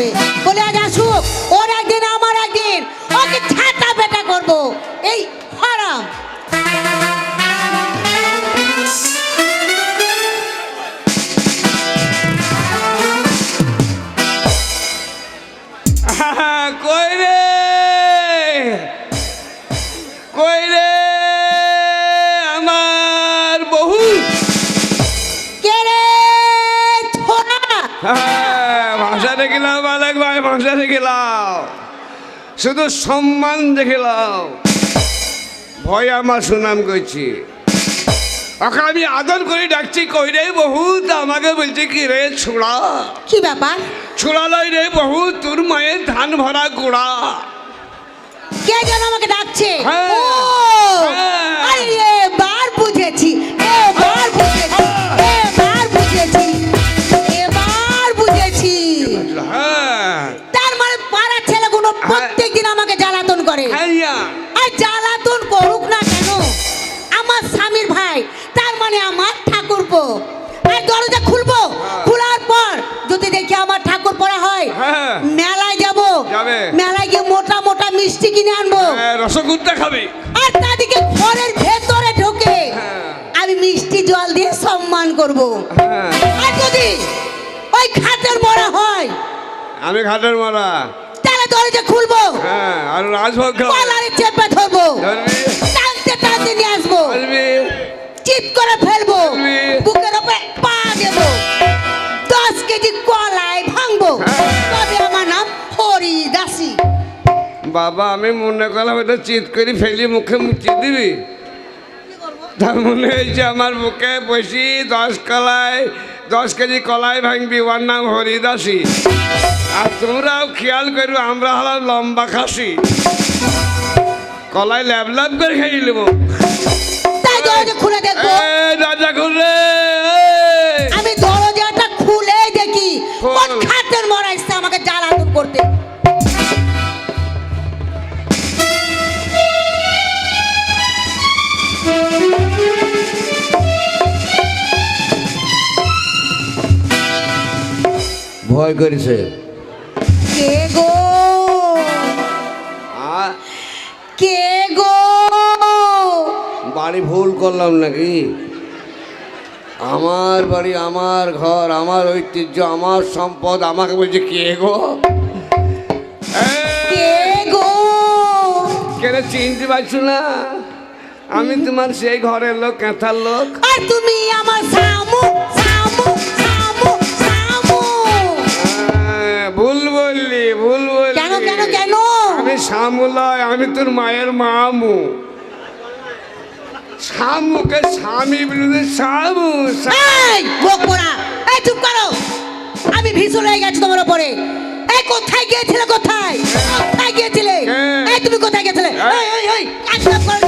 হবে মালিক দেখে লাও দেখিলাম শুধু সম্মান দেখিলাম ভয় আমার সুনাম করছি ওকে আমি আদর করে ডাকছি কই রে বহুত আমাকে বলছে কি রে ছোড়া? কি ব্যাপার? ছোড়া লই রে বহু তোর মায়ের ধান ভরা গোড়া। কে যেন আমাকে ডাকছে? হ্যাঁ। হয় হ্যাঁ। মেলায় যাব। মেলায় গিয়ে মোটা মোটা মিষ্টি কিনে আনব। হ্যাঁ, রসগোল্লা খাবে। আর তাদেরকে ঘরের ভেতরে ঢোকে। আমি মিষ্টি জল দিয়ে সম্মান করব। আর যদি ওই খাটের মরা হয় আমি ঘাটের মারা। তাহলে দরজা খুলবো। হ্যাঁ আর রাজভোগ কলারে চেপে ধরবো। ধরবি। টানতে টানতে নিয়ে আসব। আসবি। করে ফেলব। বুকের উপরে পা দেবো। দশ কেজি কলায় ভাঙবো। দাসী বাবা আমি মনে করলাম এটা চিৎ করে ফেলি মুখে মুচি দিবি। তার মনে হয়েছে আমার বুকে বসি দশ কলায় দশ কেজি কলাই ভাঙবি ওর নাম হরিদাসী। আর তোমরাও খেয়াল করো আমরা হলাম লম্বা খাসি। কলাই ল্যাব ল্যাব করে খেয়ে নেব খুলে রাজা ঘুরে আমি দরজাটা খুলে দেখি। খোল। কোন খাটের মরা এসছে আমাকে জ্বালাতন করতে। ভয় করেছে। কে গো? কে গো? বাড়ি ভুল করলাম নাকি? আমার বাড়ি আমার ঘর আমার ঐতিহ্য আমার সম্পদ আমাকে বলছে কে গো? কে গো? কেন চিনতে পারছ না? আমি তোমার সেই ঘরের লোক কেঁথার লোক। আর তুমি আমার সামু সামু সামু সামু। ভুল বললি ভুল বললি। কেন কেন কেন? আমি শামু লয় আমি তোর মায়ের মামু। শামুকে স্বামী বিরুদ্ধে শামু এই মুখ পোড়া এই চুপ করো। আমি ভীষণ হয়ে গেছি তোমার উপরে। এই কোথায় গিয়েছিলে কোথায়? কোথায় গিয়েছিলে? হ্যাঁ। এই তুমি কোথায় গিয়েছিলে হ্যাঁ। এই এই করো এই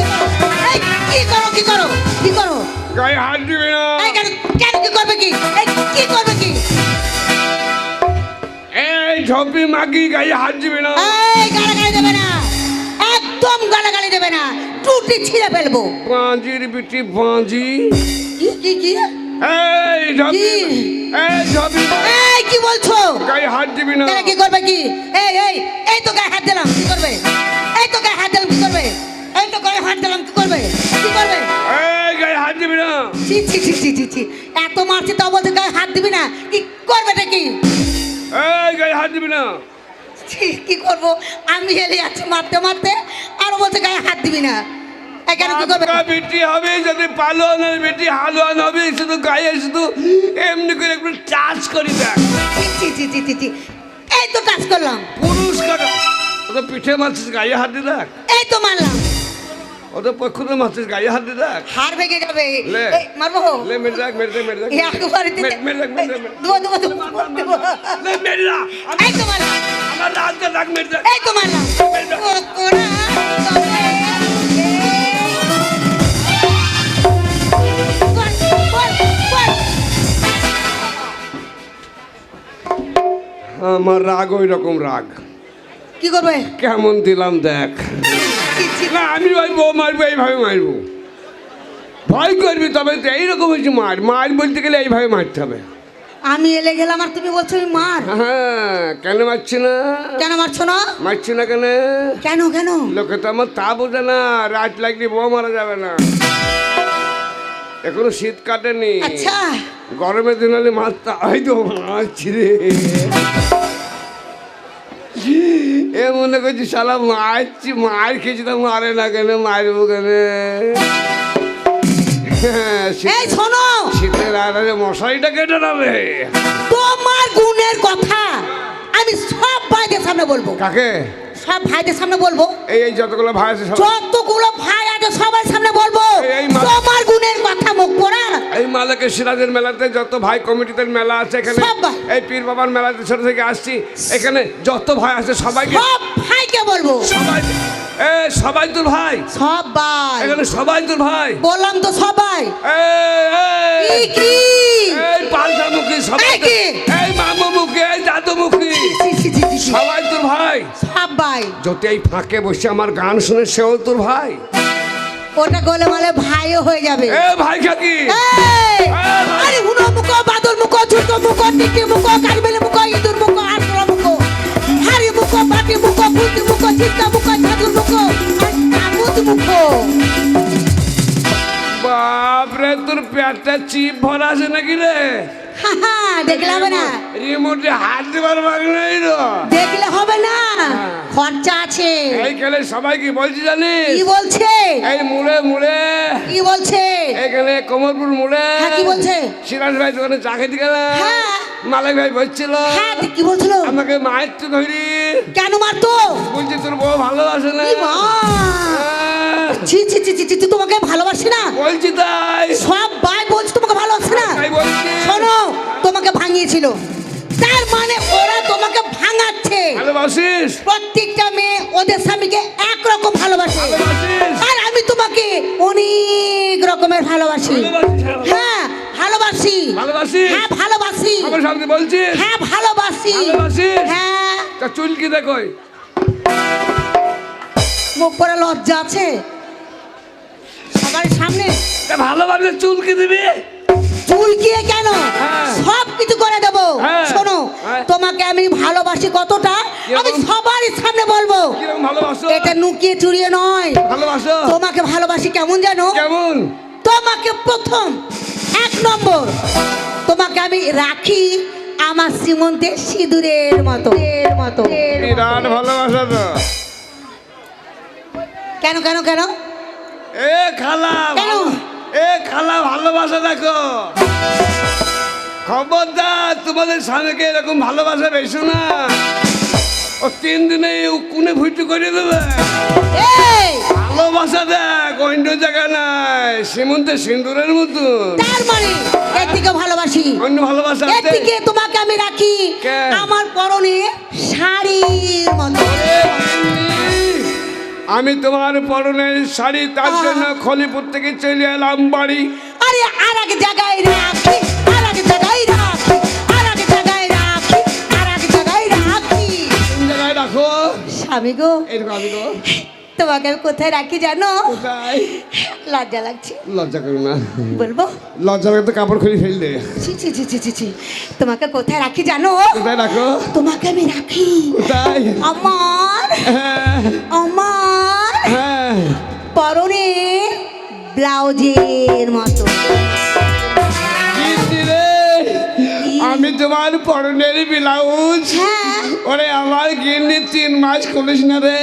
কি করো? কি করো? গায়ে হাত দিবি না। এই কেন কেন কি করবে কি? কি করবে কি? এই ঝপি মাগি গায়ে হাত দিবি না। এই গালাগালি দেবে না। একদম গালাগালি দেবে না। টুটি ছিঁড়ে ফেলব। পাঁজির বিটি পাঁজি কি কি কি? এই ঝপি এই ঝপি এই কি বলছো? গায়ে হাত দিবি না। তাহলে কি করবে কি? এই ছি ছি ছি ছি ছি ছি। এত মারছি তাও বলতে গায়ে হাত দিবি না। কি করবেটা কি? এই গায়ে হাত দিবি না। কি করব? আমি হেলে যাচ্ছি মারতে মারতে আরও বলছে গায়ে হাত দিবি না। এই কেন কি করবে? বেটি হবে যদি পালোয়ানের বেটি হালুয়ান হবে শুধু গায়ে শুধু এমনি করে একটু করি দেখ। ছি, ছি ছি ছি ছি ছি। এই তো টাচ করলাম। পুরুষ কাটা ও তো পিঠে মারছিস গায়ে হাত দেখ। এই তো মারলাম। ও তো পক্ষতে মারছিস গায়ে হাত দিয়ে দেখ। হার ভেঙে যাবে। মারবো? লে মেরে দেখ মেরে দেখ মেরে দেখ। একবারে মেরে- মেরে দেখ মেরে দেখ মেরে দেখ। দেবো দেবো দেবো দেবো লে মেরে দা এই তো আমার রাত দেখ মেরে দেখ। এই তো মারলাম ও কোনা আমার রাগ ওই রকম রাগ। কি করবে? কেমন দিলাম দেখ। না আমি ওই বউ মারবো এইভাবে মারবো। ভয় করবি তবে তো এইরকম হয়েছে মার। মার বলতে গেলে এইভাবে মারতে হবে। আমি এলে গেলাম আর তুমি বলছো আমি মার। হ্যাঁ কেন মারছি না? কেন মারছো না? মারছি না কেন? কেন কেন? লোকে তো আমার তা বোঝে না রাত লাগলে বউ মারা যাবে না। এখনও শীত কাটেনি। আচ্ছা। গরমের দিন হলে মারতে হয় তো মারছি রে। এ মনে করছি শালা মারছি মার খেয়েছি তো মারে না কেন মারবো কেন? হ্যাঁ, এই শোনো। শীতের আড়ালে মশারিটা কেটে নেবে। তোমার গুণের কথা আমি সব ভাইদের সামনে বলব। কাকে? সব ভাইদের সামনে বলব। এই এই যতগুলো ভাই আছে যতগুলো ভাই আছে সবার সামনে বলব। তোমার গুণের কথা মুখ পড়া এই মালাকে সিরাজের মেলাতে যত ভাই কমিটিতে মেলা আছে এখানে সব এই পীর বাবার মেলাতে ছোট থেকে আসছি। এখানে যত ভাই আছে সবাইকে সব ভাইকে বলব। সবাই এ সবাই তোর ভাই। সব ভাই। এখানে সবাই তোর ভাই। বললাম তো সবাই। এই, কি? এই, এই সবাই সবাই তোর ভাই। সব ভাই যদি এই ফাঁকে বসে আমার গান শুনে সেও তোর ভাই। ওটা গলে মালে ভাইও হয়ে যাবে। এ ভাই কাকি। আরে হুনো মুখো বাদল মুখো ঝুটো মুখো টিকি মুখো কারবেলে মুখো ইঁদুর মুখো আটলা মুখো হাড়ি মুখো পাটি মুখো ফুটি মুখো চিৎকা মুখো ঝাঁদুর মুখো কাকুত মুখো। বাপরে তোর পেটটা চিপ ভরা আছে নাকি রে? হা, হা, দেখলে হবে না। রিমোটে হাত দেবার ভাগ নাই দেখলে হবে না। খরচা আছে। এই খেলে সবাই কি বলছি জানিস? কি বলছে? এই মুড়ে মুড়ে। কি বলছে? এখানে মুড়ে। হ্যাঁ, কি বলছে? সিরাজ ভাই দোকানে চা খেতে গেলাম হ্যাঁ। মালিক ভাই বলছিল হ্যাঁ কি বলছিল? আমাকে মায়ের তো ধরি। কেন মারতো? বলছি তোর বউ ভালোবাসে না। মা? হ্যাঁ, ছি ছি ছি ছি, ছি তুই তোমাকে ভালোবাসি না। বলছি তাই। সব ভাই বলছে তোমাকে ভালোবাসে না। শোনো ভাঙিয়েছিল তার মানে ওরা তোমাকে ভাঙাচ্ছে। ভালোবাসিস? প্রত্যেকটা মেয়ে ওদের স্বামীকে একরকম ভালোবাসে। আর আমি তোমাকে অনেক রকমের ভালোবাসি। হ্যাঁ ভালোবাসি। ভালোবাসিস? হ্যাঁ ভালোবাসি। আমার সামনে বলছিস? হ্যাঁ ভালোবাসি? হ্যাঁ। তা চুল কি দেখোই মুখ পরে লজ্জা আছে? সবার সামনে। তা ভালোবাসলে চুল কি দিবি? চুলকিয়ে কেন? হ্যাঁ। সব কিছু করে দেব। হ্যাঁ। শোনো হ্যাঁ। তোমাকে আমি ভালোবাসি কতটা? আমি? সবারই সামনে বলব। এটা নুকিয়ে চুরিয়ে নয়। ভালোবাসো? তোমাকে ভালোবাসি কেমন জানো? কেমন? তোমাকে প্রথম এক নম্বর। তোমাকে আমি রাখি আমার সীমন্তে সিঁদুরের মতো। এর মতো। বিরাট ভালোবাসা তো। কেন কেন কেন? এ খালা কেন? এ খালা ভালোবাসা দেখো। খবরদার তোমাদের স্বামীকে এরকম ভালোবাসা বেশি না? ও তিন দিনে উকুনে ভুইটু করে দেবে। ভালোবাসা দেখ অন্য জায়গা নাই সীমন্তে সিন্দুরের মতন। তার মানে ভালোবাসি। অন্য ভালোবাসা তোমাকে আমি রাখি। আমার পরনে শাড়ির মতো। আমি তোমার পরনের শাড়ি তার জন্য খলিপুর থেকে চলে এলাম বাড়ি। আরে আর এক জায়গায় রাখি। রাখো স্বামী গো। এরকম আমি গো। তোমাকে আমি কোথায় রাখি জানো? কোথায়? লজ্জা লাগছে। লজ্জা করো না। বলব? লজ্জা লাগে তো কাপড় খুলে ফেল দে ছি ছি ছি ছি ছি ছি। তোমাকে কোথায় রাখি জানো? কোথায় রাখো? তোমাকে আমি রাখি। কোথায়? আমার। হ্যাঁ, আমার। হ্যাঁ। পরনে ব্লাউজের মতো। আমি তোমার পরনের ব্লাউজ। হ্যাঁ। ওরে আমার গিন্নি তিন মাস খুলিস না রে।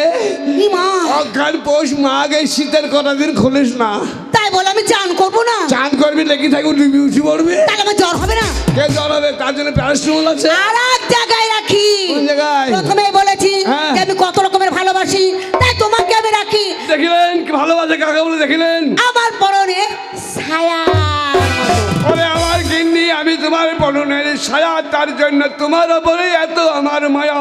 মা অজ্ঞান পৌষ মাঘ এই শীতের কটা দিন খুলিস না। তাই বলে আমি চান করব না। চান করবি লেগে থাকবি ডুবি উঠি পড়বি তাহলে আমার জ্বর হবে না? কে জ্বর হবে? তার জন্য প্যারাসিটামল আছে। আর এক জায়গায় রাখি। কোন জায়গায়? প্রথমেই বলেছি হ্যাঁ। যে আমি কত রকমের ভালোবাসি তাই তোমাকে আমি রাখি। দেখিলেন কি ভালোবাসে কাকে বলে দেখিলেন? আমার পরনে ছায়া। আমি তোমার বলুন সারা তার জন্য তোমার ওপরে এত আমার মায়া।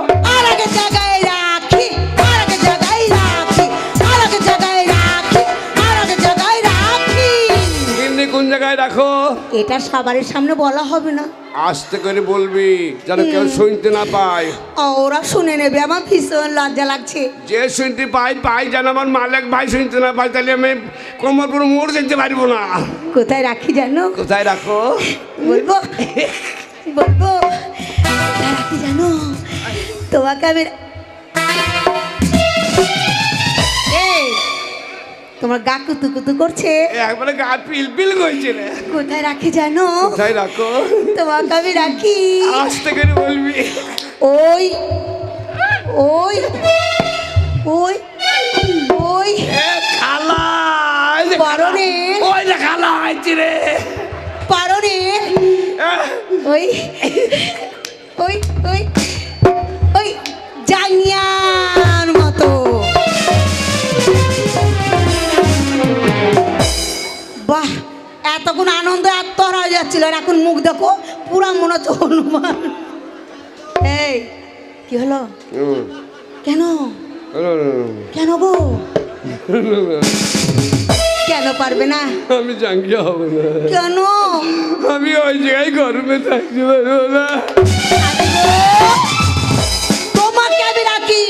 রাখো এটা সবারই সামনে বলা হবে না। আস্তে করে বলবি যেন কেউ শুনতে না পায়। ওরা শুনে নেবে আমার ভীষণ লজ্জা লাগছে। যে শুনতে পাই পাই যেন আমার মালিক ভাই শুনতে না পাই তাহলে আমি কোমরপুর মোড় যেতে পারব না। কোথায় রাখি জানো? কোথায় রাখো? বলব? বলব? কোথায় রাখি জানো? তোমাকে আমি তোমার গা কুতু কুতু করছে। একবারে গা পিল পিল করছে রে। কোথায় রাখি জানো? কোথায় রাখো? তোমাকে আমি রাখি। আসতে করে বলবি। ওই ওই ওই ওই। এ খালা রে। ওই যে খালা হয়েছে রে। পারো রে। ওই ওই ওই ওই। জাঙ্গিয়ার যাচ্ছিল আর এখন মুখ দেখো পুরা মনে হচ্ছে হনুমান। এই কি হলো? কেন? কেন গো? কেন পারবে না? আমি জাঙ্গিয়া হব না। কেন? আমি ওই জায়গায় গরমে থাকতে পারব না। তোমাকে আমি রাখি।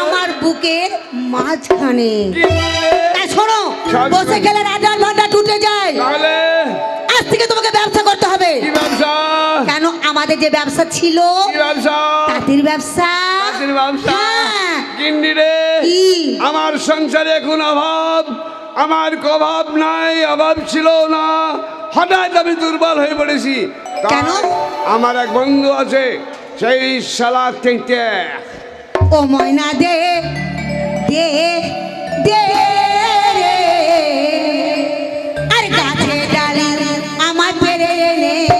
আমার বুকের মাঝখানে। শোনো বসে গেলে রাজার ভান্ডা টুটে যায়। আজ থেকে তোমাকে কেন আমাদের যে ব্যবসা ছিল? তাঁতির ব্যবসা? হ্যাঁ। আমার সংসারে এখন অভাব। আমার অভাব নাই অভাব ছিল না। হঠাৎ আমি দুর্বল হয়ে পড়েছি। কেন? আমার এক বন্ধু আছে সেই শালা তেঁতে ও ময়না দে দে দে। পেরে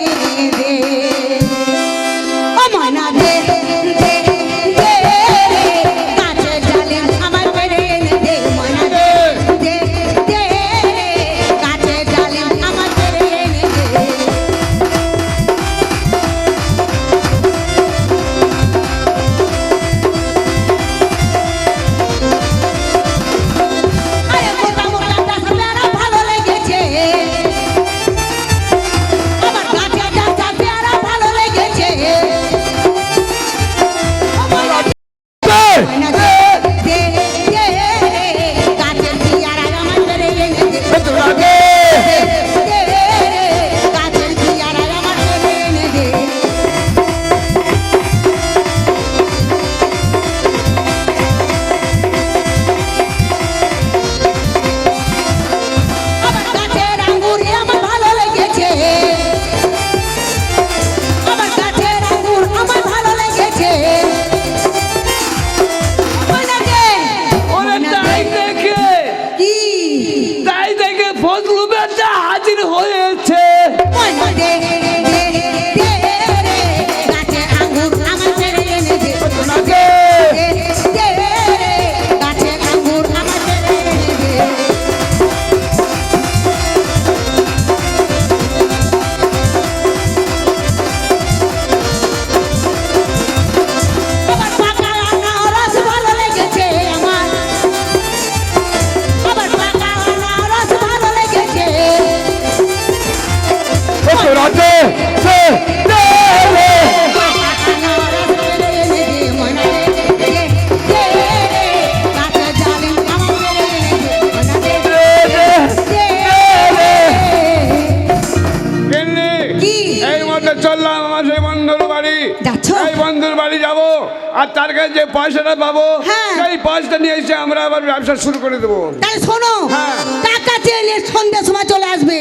পয়সাটা পাবো হ্যাঁ। সেই পয়সাটা নিয়ে এসে আমরা আবার ব্যবসা শুরু করে দেবো। তাহলে শোনো হ্যাঁ। টাকা চেয়ে সন্ধ্যার সময় চলে আসবে।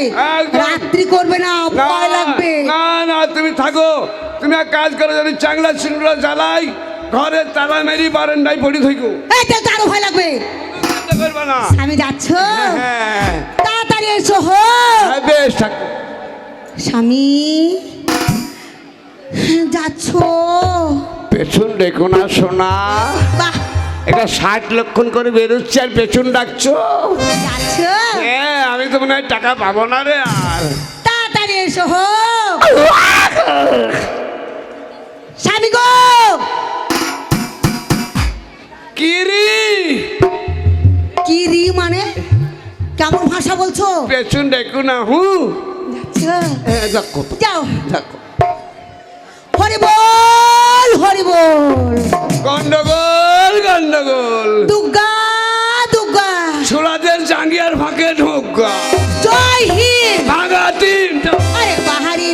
রাত্রি করবে না ভয় লাগবে। না না তুমি থাকো তুমি এক কাজ করো যদি চাংলা সিংড়া জ্বালাই ঘরে তালা মেরি বারান্দায় পড়ি থাকো। এই তো আরও ভয় লাগবে। আমি যাচ্ছ? হ্যাঁ তাড়াতাড়ি এসো হো। বেশ থাকো। স্বামী যাচ্ছ। পেছন দেখো না সোনা। এটা ষাট লক্ষণ করে বেরোচ্ছে আর পেছন ডাকছো। হ্যাঁ আমি তো মনে হয় টাকা পাবো না রে আর। তাড়াতাড়ি এসো হো। স্বামী গো। কিরি কি রি মানে? কেমন ভাষা বলছো? পেছন দেখো না হু। তো, যাও। দেখো হরি বল। হরিবল গন্ডগোল গন্ডগোল। দুর্গা ছোড়াদের জাঙ্গিয়ার ফাঁকে ঢোকা। জয় হিন্দ। ভাঙা তিন আরে পাহাড়ি